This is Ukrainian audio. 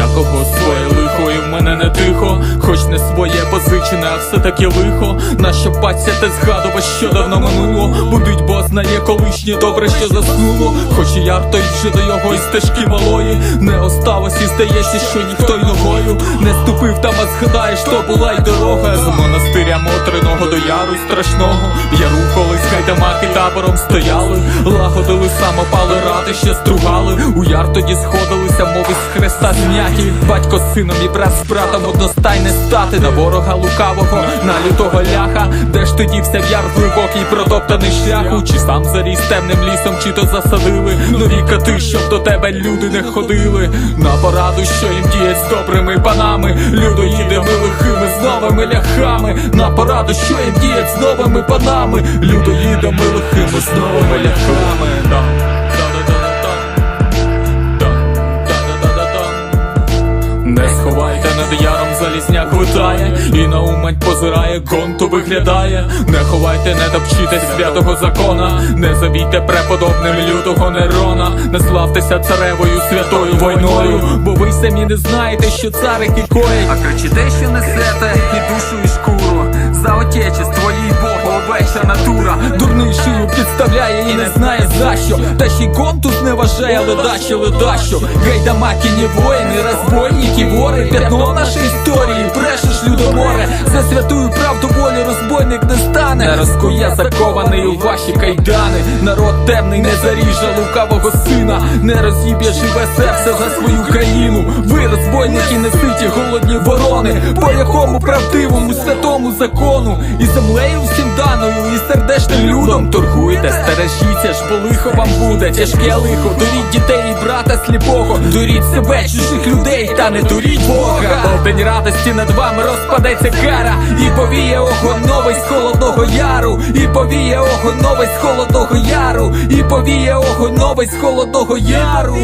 всякого своє лихо, і в мене не тихо, хоч не своє позичене, а все таке лихо. Наша паця те згадува, що давно минуло. Будуть, бо знає колишнє добре, що заснуло. Хоч і я той вже до його і стежки малої. Не осталось і здається, що ніхто й ногою не ступив, там а згадаєш, то була й дорога. З монастиря Мотриного до яру страшного, я рухав гайдамаки табором стояли, лагодили самопали, ради ще стругали. У яр тоді сходилися, мови з хреста зняті. Батько з сином і брат з братом одностайне стати на ворога лукавого, на лютого ляха. Де ж ти дівся в яр глибокий протоптаний шляху? Чи сам заріс темним лісом, чи то засадили нові кати, щоб до тебе люди не ходили. На пораду, що їм діять з добрими панами. Людоїдами лихими з новими ляхами. На пораду, що їм діять з новими панами. Людоїдами лихими з новими. Да-да-да-да-да. Не сховайте над яром залізняк летає, і на умань позирає, гонту виглядає. Не ховайте, не топчіте святого закона, не завійте преподобним лютого Нерона, не славтеся царевою святою войною, бо ви самі не знаєте, що царики коять. А кричите, що несете і душу, і шкуру За отечество, їй Богу, овеча натура. Дурний шию підставляє і не знає за що. Та ще й гонту зневажає ледащо, ледащо Гайдамакіні воїни, розбойники, вори. П'ятно нашої історії, брешеш людоморе. За святую правду волі розбойник не стане. Не розкує закований у ваші кайдани. Народ темний не заріже лукавого сина. Не роз'їб'є живе серце за свою країну. Ви розбойники неситі голодні ворони Якому правдивому святому закону. І землею всім даною, і сердечним людом торгуйте, стережіться ж, бо лихо вам буде, тяжке лихо, дуріть дітей і брата сліпого, дуріть себе, чужих людей, та не дуріть Бога. Бо день радості над вами розпадеться кара, і повіє огонь новий з холодного яру, і повіє огонь новий з холодного яру, і повіє огонь новий з холодного яру.